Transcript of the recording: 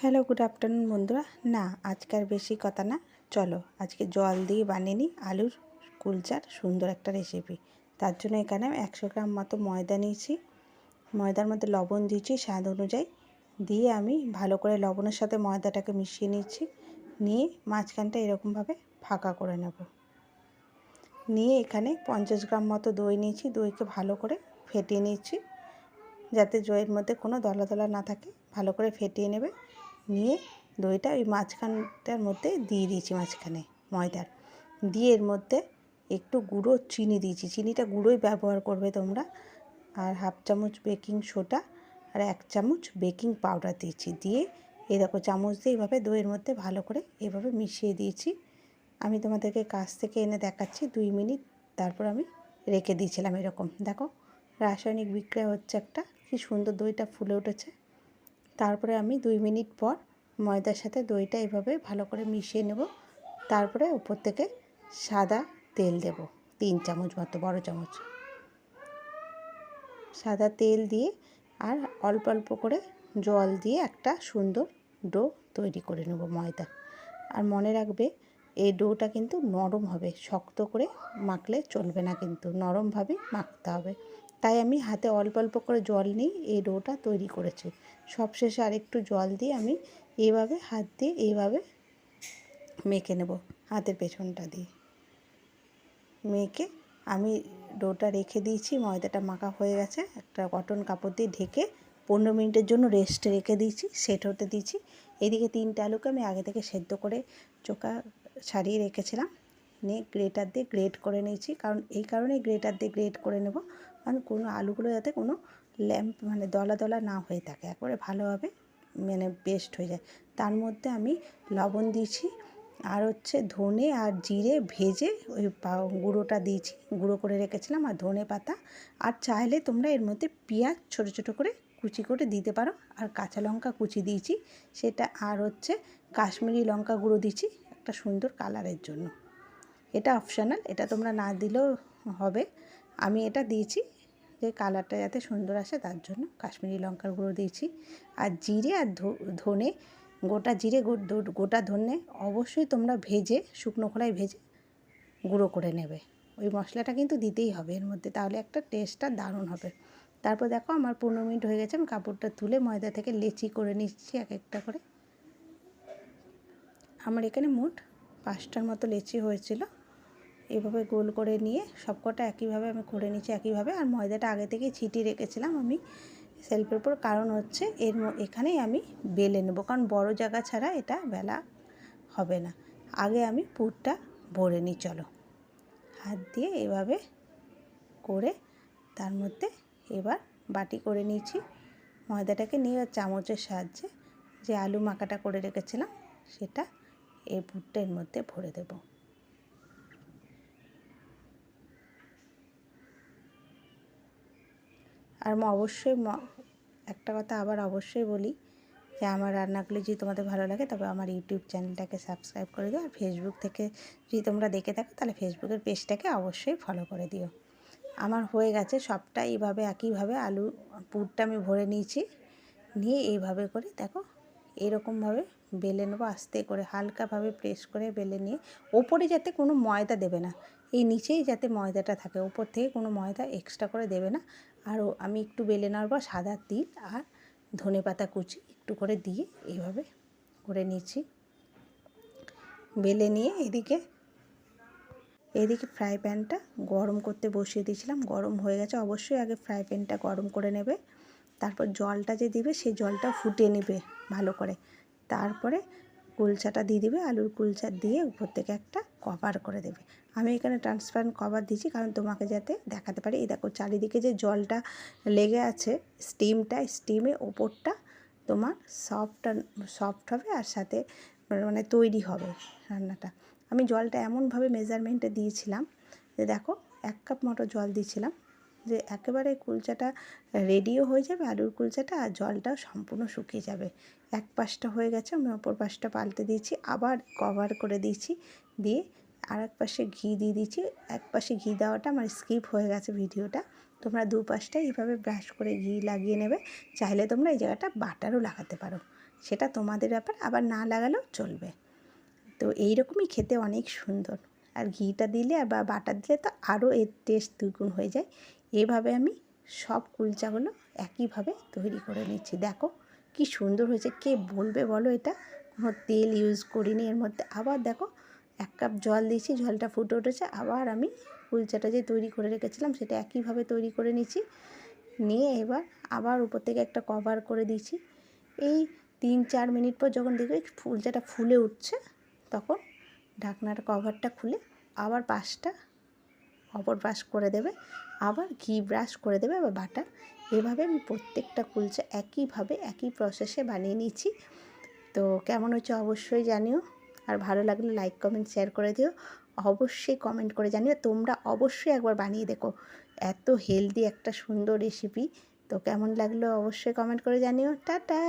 Hello good afternoon বন্ধুরা। না আজকার বেশি কথা না। চলো, আজকে জল দিয়ে বানিয়ে নিই আলুর কুলচার, সুন্দর একটা রেসিপি তার জন্য এখানে আমি একশো গ্রাম মতো ময়দা নিয়েছি। ময়দার মধ্যে লবণ দিয়েছি স্বাদ অনুযায়ী। দিয়ে আমি ভালো করে লবণের সাথে ময়দাটাকে মিশিয়ে নিচ্ছি নিয়ে মাঝখানটা এরকমভাবে ফাঁকা করে নেব। নিয়ে এখানে পঞ্চাশ গ্রাম মতো দই নিয়েছি। দইকে ভালো করে ফেটিয়ে নিচ্ছি যাতে দইয়ের মধ্যে কোনো দলা দলা না থাকে। ভালো করে ফেটিয়ে নেবে। নিয়ে দইটা ওই মাঝখানটার মধ্যে দিয়ে দিয়েছি, মাঝখানে ময়দার। দিয়ে এর মধ্যে একটু গুঁড়ো চিনি দিয়েছি। চিনিটা গুঁড়োই ব্যবহার করবে তোমরা। আর হাফ চামচ বেকিং সোডা আর এক চামচ বেকিং পাউডার দিয়েছি। দিয়ে দেখো চামচ দিয়ে এইভাবে দইয়ের মধ্যে ভালো করে এভাবে মিশিয়ে দিয়েছি। আমি তোমাদেরকে কাছ থেকে এনে দেখাচ্ছি, দুই মিনিট তারপর আমি রেখে দিয়েছিলাম এরকম। দেখো, রাসায়নিক বিক্রিয়া হচ্ছে একটা। কি সুন্দর দইটা ফুলে উঠেছে। তারপরে আমি দুই মিনিট পর ময়দার সাথে দইটা এভাবে ভালো করে মিশিয়ে নেব। তারপরে উপর থেকে সাদা তেল দেব, তিন চামচ মতো, বড় চামচ। সাদা তেল দিয়ে আর অল্প অল্প করে জল দিয়ে একটা সুন্দর ডো তৈরি করে নেব ময়দা। আর মনে রাখবে এই ডোটা কিন্তু নরম হবে, শক্ত করে মাখলে চলবে না কিন্তু নরমভাবেই মাখতে হবে। তাই আমি হাতে অল্প অল্প করে জল নিই এই ডোটা তৈরি করেছি। সবশেষে আরেকটু জল দিয়ে আমি এইভাবে হাত দিয়ে এইভাবে মেখে নেব, হাতের পেছনটা দিয়ে। মেখে আমি ডোটা রেখে দিয়েছি, ময়দাটা মাখা হয়ে গেছে। একটা কটন কাপড় দিয়ে ঢেকে পনেরো মিনিটের জন্য রেস্টে রেখে দিয়েছি, সেট হতে দিয়েছি। এদিকে তিনটে আলুকে আমি আগে থেকে সেদ্ধ করে চোখা ছাড়িয়ে রেখেছিলাম। নিয়ে গ্রেটার দিয়ে গ্রেট করে নিয়েছি। কারণ এই কারণে গ্রেটার দিয়ে গ্রেট করে নেব। কারণ কোনো আলুগুলো যাতে কোনো ল্যাম্প মানে দলা দলা না হয়ে থাকে। একবারে ভালোভাবে মানে বেস্ট হয়ে যায়। তার মধ্যে আমি লবণ দিয়েছি। আর হচ্ছে ধনে আর জিরে ভেজে ওই গুঁড়োটা দিয়েছি। গুঁড়ো করে রেখেছিলাম আর ধনে পাতা। আর চাইলে তোমরা এর মধ্যে পেঁয়াজ ছোটো ছোটো করে কুচি করে দিতে পারো। আর কাঁচা লঙ্কা কুচি দিয়েছি। সেটা আর হচ্ছে কাশ্মীরি লঙ্কা গুঁড়ো দিয়েছি। একটা সুন্দর কালারের জন্য। এটা অপশানাল এটা তোমরা না দিলেও হবে। আমি এটা দিয়েছি, যে কালারটা যাতে সুন্দর আসে তার জন্য। কাশ্মীরি লঙ্কার গুঁড়ো দিয়েছি। আর জিরে আর ধনে, গোটা জিরে গোটা ধনে অবশ্যই তোমরা ভেজে, শুকনো খোলায় ভেজে গুঁড়ো করে নেবে। ওই মশলাটা কিন্তু দিতেই হবে, এর মধ্যে তাহলে একটা টেস্টটা দারুণ হবে। তারপর দেখো আমার পনেরো মিনিট হয়ে গেছে, আমি কাপড়টা তুলে ময়দা থেকে লেচি করে নিচ্ছি এক একটা করে। আমার এখানে মোট পাঁচটার মতো লেচি হয়েছিল। এভাবে গোল করে নিয়ে সবকটা একইভাবে আমি করে নিচ্ছি একইভাবে। আর ময়দাটা আগে থেকেই ছিটিয়ে রেখেছিলাম আমি সেলফের উপর। কারণ হচ্ছে এর এখানেই আমি বেলে নেব। কারণ বড় জায়গা ছাড়া এটা বেলা হবে না। আগে আমি পুরটা ভরে নিই, চলো। হাত দিয়ে এভাবে করে তার মধ্যে এবার বাটি করে নিয়েছি। ময়দাটাকে নিয়ে চামচের সাহায্যে যে আলু মাখাটা করে রেখেছিলাম, সেটা এই পুরটা মধ্যে ভরে দেবো। আর অবশ্যই একটা কথা আবার অবশ্যই বলি যে আমার রান্নাগুলি যদি তোমাদের ভালো লাগে তবে আমার ইউটিউব চ্যানেলটাকে সাবস্ক্রাইব করে দিও। আর ফেসবুক থেকে যদি তোমরা দেখে থাকো তাহলে ফেসবুকের পেজটাকে অবশ্যই ফলো করে দিও। আমার হয়ে গেছে সবটা এইভাবে, একইভাবে আলু, পুরটা আমি ভরে নিয়েছি। নিয়ে এইভাবে করে দেখো, এরকমভাবে বেলে নেব, আস্তে করে, হালকাভাবে প্রেস করে বেলে নিয়ে, ওপরে যাতে কোনো ময়দা দেবে না। এই নিচেই যাতে ময়দাটা থাকে। ওপর থেকে কোনো ময়দা এক্সট্রা করে দেবে না। আরও আমি একটু বেলে নেওয়ার পর সাদা তিল আর ধনে পাতা কুচি একটু করে দিয়ে এইভাবে করে নিচ্ছি। বেলে নিয়ে এদিকে এদিকে ফ্রাই প্যানটা গরম করতে বসিয়ে দিয়েছিলাম। গরম হয়ে গেছে। অবশ্যই আগে ফ্রাই প্যানটা গরম করে নেবে। তারপর জলটা যে দিবে সেই জলটা ফুটে নেবে ভালো করে। তারপরে কুলচাটা দিয়ে দিবে। আলুর কুলচা দিয়ে উপর থেকে একটা কভার করে দেবে। আমি এখানে ট্রান্সপারেন্ট কভার দিচ্ছি কারণ তোমাকে যাতে দেখাতে পারি। এই দেখো, চারিদিকে যে জলটা লেগে আছে স্টিমটা স্টিমে ওপরটা তোমার সফট সফট হবে আর সাথে মানে তৈরি হবে রান্নাটা। আমি জলটা এমনভাবে মেজারমেন্টে দিয়েছিলাম যে দেখো, এক কাপ মতো জল দিয়েছিলাম। যে একেবারে কুলচাটা রেডিও হয়ে যাবে, আলুর কুলচাটা আর জলটাও সম্পূর্ণ শুকিয়ে যাবে। এক পাশটা হয়ে গেছে, আমি অপর পাশটা পাল্টে দিয়েছি, আবার কভার করে দিয়েছি, দিয়ে আর এক পাশে ঘি দিয়ে দিয়েছি। এক পাশে ঘি দেওয়াটা আমার স্কিপ হয়ে গেছে ভিডিওটা। তোমরা দু পাশটা এইভাবে ব্রাশ করে ঘি লাগিয়ে নেবে, চাইলে তোমরা এই জায়গাটা বাটারও লাগাতে পারো। সেটা তোমাদের ব্যাপার, আবার না লাগালেও চলবে। তো এই রকমই খেতে অনেক সুন্দর। আর ঘিটা দিলে আর বা বাটার দিলে তো আরও এর টেস্ট দ্বিগুণ হয়ে যায়। এভাবে আমি সব কুলচাগুলো একইভাবে তৈরি করে নিচ্ছি। দেখো কি সুন্দর হয়েছে। কে বলবে বলো এটা? কোনো তেল ইউজ করিনি এর মধ্যে। আবার দেখো এক কাপ জল দিয়েছি, জলটা ফুটে উঠেছে। আবার আমি কুলচাটা যে তৈরি করে রেখেছিলাম সেটা একইভাবে তৈরি করে নিচ্ছি। নিয়ে এবার আবার উপর থেকে একটা কভার করে দিয়েছি। এই তিন চার মিনিট পর যখন দেখবে ফুলচাটা ফুলে উঠছে, তখন ঢাকনার কভারটা খুলে আবার পাশটা অপর ব্রাশ করে দেবে, আবার ঘি ব্রাশ করে দেবে বা বাটার। এভাবে আমি প্রত্যেকটা কুলচা একইভাবে, একই প্রসেসে বানিয়ে নিচ্ছি তো কেমন হচ্ছে অবশ্যই জানিও। আর ভালো লাগলে লাইক কমেন্ট শেয়ার করে দিও। অবশ্যই কমেন্ট করে জানিও। তোমরা অবশ্যই একবার বানিয়ে দেখো। এত হেলদি একটা সুন্দর রেসিপি তো কেমন লাগল অবশ্যই কমেন্ট করে জানিও। টাটা!